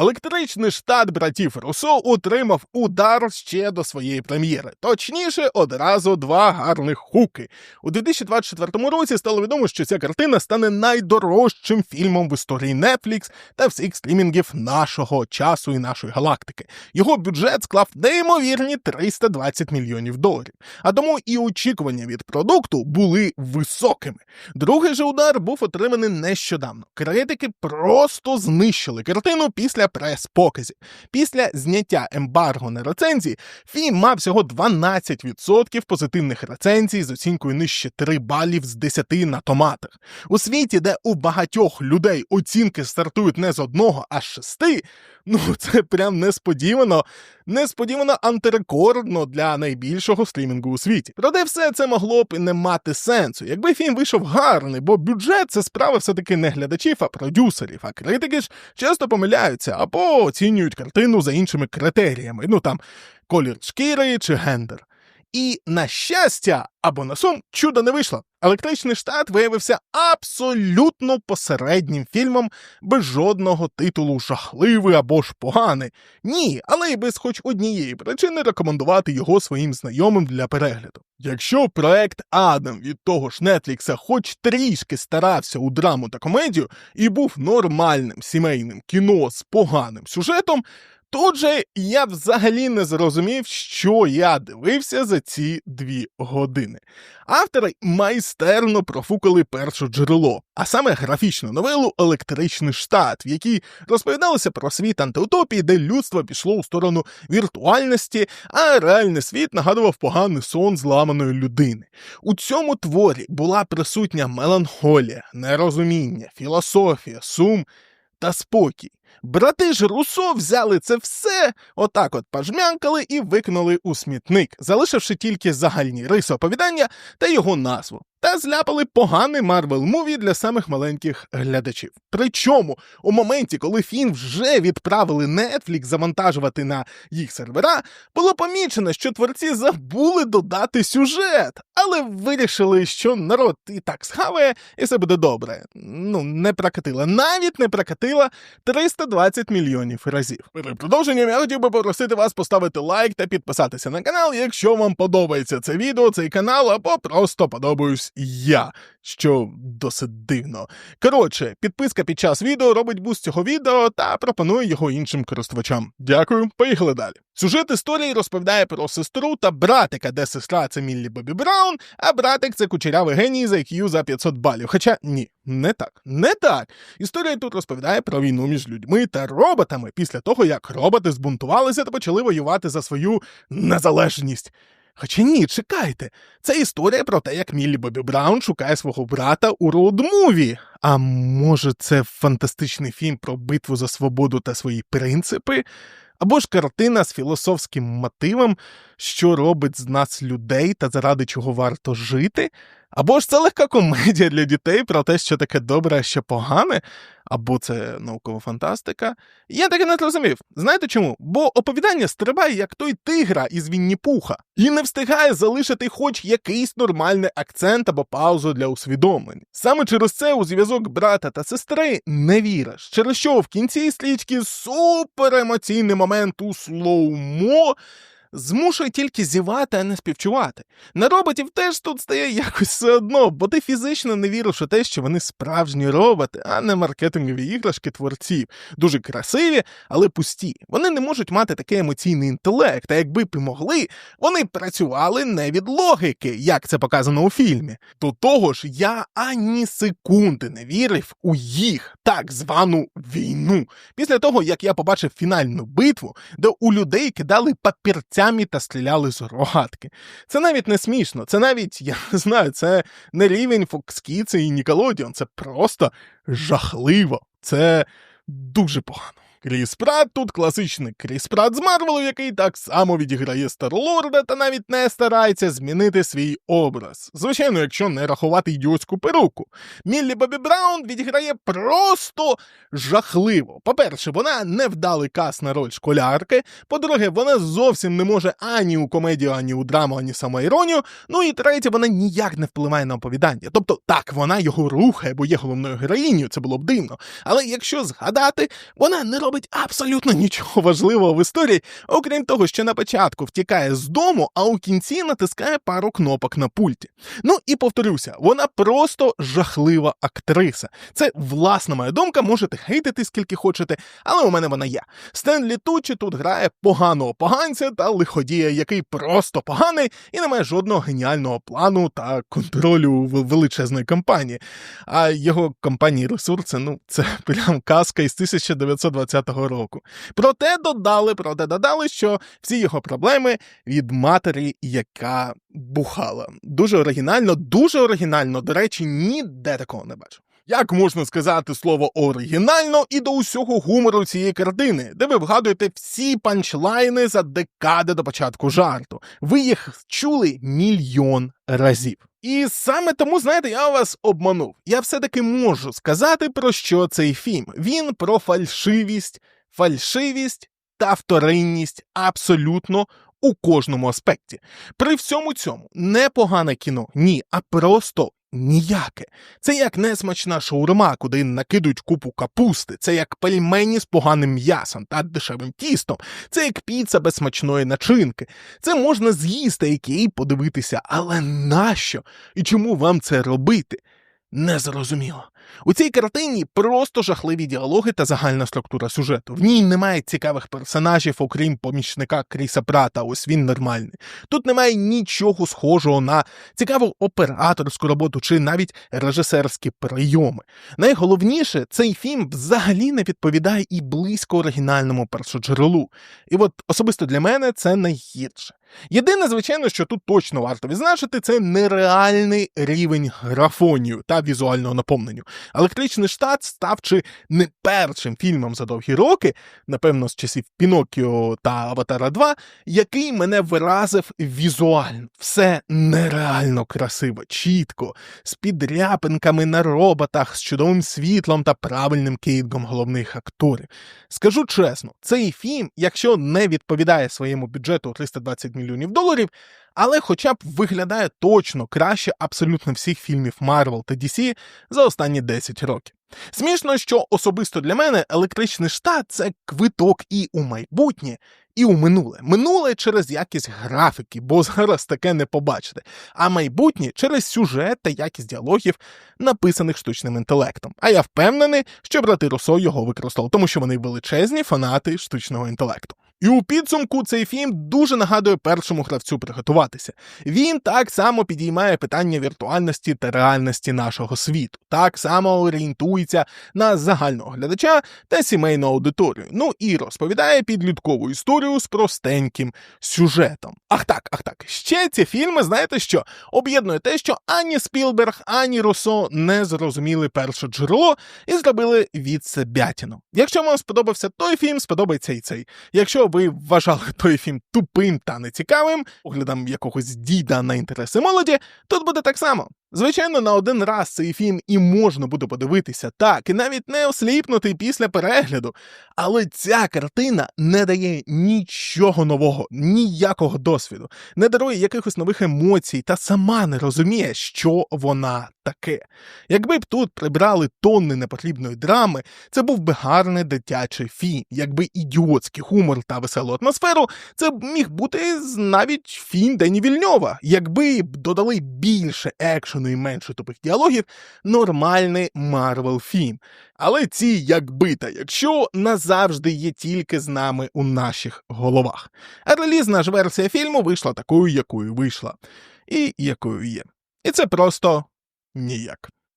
Електричний штат братів Руссо отримав удар ще до своєї прем'єри. Точніше, одразу два гарних хуки. У 2024 році стало відомо, що ця картина стане найдорожчим фільмом в історії Netflix та всіх стрімінгів нашого часу і нашої галактики. Його бюджет склав неймовірні 320 мільйонів доларів. А тому і очікування від продукту були високими. Другий же удар був отриманий нещодавно. Критики просто знищили картину після прес-показів. Після зняття ембарго на рецензії фільм мав всього 12% позитивних рецензій з оцінкою нижче 3 балів з 10 на томатах. У світі, де у багатьох людей оцінки стартують не з одного, а з шести, ну це прям несподівано, несподівано антирекордно для найбільшого стрімінгу у світі. Проте все це могло б не мати сенсу, якби фільм вийшов гарний, бо бюджет це справа все-таки не глядачів, а продюсерів. А критики ж часто помиляються або оцінюють картину за іншими критеріями. Ну там колір шкіри чи гендер. І на щастя або на сум чудо не вийшло. Електричний штат виявився абсолютно посереднім фільмом без жодного титулу жахливий або ж поганий. Ні, але й без хоч однієї причини рекомендувати його своїм знайомим для перегляду. Якщо проект Адам від того ж Нетфлікса хоч трішки старався у драму та комедію і був нормальним сімейним кіно з поганим сюжетом, Тут же я взагалі не зрозумів, що я дивився за ці дві години. Автори майстерно профукали перше джерело, а саме графічну новелу Електричний штат, в якій розповідалося про світ антиутопії, де людство пішло у сторону віртуальності, а реальний світ нагадував поганий сон зламаної людини. У цьому творі була присутня меланхолія, нерозуміння, філософія, сум та спокій. Брати ж Русо взяли це все, отак от пожмянкали і викинули у смітник, залишивши тільки загальні риси оповідання та його назву. Та зляпали поганий Марвел муві для самих маленьких глядачів. Причому у моменті, коли фільм вже відправили Netflix завантажувати на їх сервера, було помічено, що творці забули додати сюжет, але вирішили, що народ і так схаває, і все буде добре. Ну, не прокатила. Навіть не прокатила 320 мільйонів разів. Перед продовженням я хотів би попросити вас поставити лайк та підписатися на канал, якщо вам подобається це відео, цей канал, або просто подобаюсь я, що досить дивно. Коротше, підписка під час відео робить буст цього відео та пропонує його іншим користувачам. Дякую, поїхали далі. Сюжет історії розповідає про сестру та братика, де сестра це Міллі Бобі Браун, а братик це кучерявий геній за IQ за 500 балів. Хоча ні, не так, не так. Історія тут розповідає про війну між людьми та роботами після того, як роботи збунтувалися та почали воювати за свою незалежність. Хоча ні, чекайте, це історія про те, як Міллі Бобі Браун шукає свого брата у роуд-муві. А може, це фантастичний фільм про битву за свободу та свої принципи? Або ж картина з філософським мотивом, що робить з нас людей та заради чого варто жити? Або ж це легка комедія для дітей про те, що таке добре, а що погане, або це наукова фантастика. Я таки не зрозумів. Знаєте чому? Бо оповідання стрибає, як той тигра із Вінні Пуха, і не встигає залишити хоч якийсь нормальний акцент або паузу для усвідомлень. Саме через це у зв'язок брата та сестри не віриш, через що в кінці стрічки суперемоційний момент у слоумо змушує тільки зівати, а не співчувати. На роботів теж тут стає якось все одно, бо ти фізично не віриш у те, що вони справжні роботи, а не маркетингові іграшки творців. Дуже красиві, але пусті. Вони не можуть мати такий емоційний інтелект, а якби б і могли, вони працювали не від логіки, як це показано у фільмі. До того ж, я ані секунди не вірив у їх так звану війну. Після того, як я побачив фінальну битву, де у людей кидали папірця стільцями та стріляли з рогатки. Це навіть не смішно, це навіть, я не знаю, це не рівень Fox і Ніколодіон. це просто жахливо. Це дуже погано. Кріс Прат тут класичний Кріс Прат з Марвелу, який так само відіграє Старлорда та навіть не старається змінити свій образ. Звичайно, якщо не рахувати ідіотську перуку. Міллі Бобі Браун відіграє просто жахливо. По-перше, вона не вдалий кас на роль школярки. По-друге, вона зовсім не може ані у комедію, ані у драму, ані самоіронію. Ну і третє, вона ніяк не впливає на оповідання. Тобто, так, вона його рухає, бо є головною героїнею, це було б дивно. Але якщо згадати, вона не робить робить абсолютно нічого важливого в історії, окрім того, що на початку втікає з дому, а у кінці натискає пару кнопок на пульті. Ну і повторюся, вона просто жахлива актриса. Це власна моя думка, можете хейтити скільки хочете, але у мене вона є. Стенлі Тучі тут грає поганого поганця та лиходія, який просто поганий і не має жодного геніального плану та контролю величезної компанії. А його компанії ресурси, ну це прям казка із 1920 року. Проте додали, проте додали, що всі його проблеми від матері, яка бухала. Дуже оригінально, дуже оригінально. До речі, ніде такого не бачу. Як можна сказати слово оригінально і до усього гумору цієї картини, де ви вгадуєте всі панчлайни за декади до початку жарту? Ви їх чули мільйон разів. І саме тому, знаєте, я вас обманув. Я все-таки можу сказати, про що цей фільм. Він про фальшивість, фальшивість та вторинність абсолютно у кожному аспекті. При всьому цьому не погане кіно, ні, а просто ніяке. Це як несмачна шаурма, куди накидують купу капусти, це як пельмені з поганим м'ясом та дешевим тістом, це як піца без смачної начинки. Це можна з'їсти і подивитися, але нащо? І чому вам це робити? Незрозуміло. У цій картині просто жахливі діалоги та загальна структура сюжету. В ній немає цікавих персонажів, окрім помічника Кріса Прата. Ось він нормальний. Тут немає нічого схожого на цікаву операторську роботу чи навіть режисерські прийоми. Найголовніше, цей фільм взагалі не відповідає і близько оригінальному першоджерелу. І от особисто для мене це найгірше. Єдине, звичайно, що тут точно варто відзначити, це нереальний рівень графонію та візуального наповненню. Електричний штат став чи не першим фільмом за довгі роки, напевно, з часів Пінокіо та Аватара 2, який мене виразив візуально. Все нереально красиво, чітко, з підряпинками на роботах, з чудовим світлом та правильним кейдгом головних акторів. Скажу чесно, цей фільм, якщо не відповідає своєму бюджету 320 мільйонів доларів, але хоча б виглядає точно краще абсолютно всіх фільмів Marvel та DC за останні 10 років. Смішно, що особисто для мене електричний штат це квиток і у майбутнє, і у минуле. Минуле через якість графіки, бо зараз таке не побачите. А майбутнє через сюжет та якість діалогів, написаних штучним інтелектом. А я впевнений, що брати Руссо його використали, тому що вони величезні фанати штучного інтелекту. І у підсумку цей фільм дуже нагадує першому гравцю приготуватися. Він так само підіймає питання віртуальності та реальності нашого світу, так само орієнтується на загального глядача та сімейну аудиторію. Ну і розповідає підліткову історію з простеньким сюжетом. Ах так, ах так. Ще ці фільми, знаєте що, об'єднує те, що ані Спілберг, ані Руссо не зрозуміли перше джерело і зробили від себятіну. Якщо вам сподобався той фільм, сподобається і цей. Якщо ви вважали той фільм тупим та нецікавим, оглядом якогось діда на інтереси молоді, тут буде так само. Звичайно, на один раз цей фільм і можна буде подивитися так, і навіть не осліпнути після перегляду. Але ця картина не дає нічого нового, ніякого досвіду, не дарує якихось нових емоцій та сама не розуміє, що вона таке. Якби б тут прибрали тонни непотрібної драми, це був би гарний дитячий фільм. Якби ідіотський гумор та веселу атмосферу, це б міг бути навіть фільм Дені Вільньова. Якби б додали більше екшену і менше тупих діалогів, нормальний Марвел фільм. Але ці якби та якщо назавжди є тільки з нами у наших головах. А релізна ж версія фільму вийшла такою, якою вийшла, і якою є. І це просто ніяк.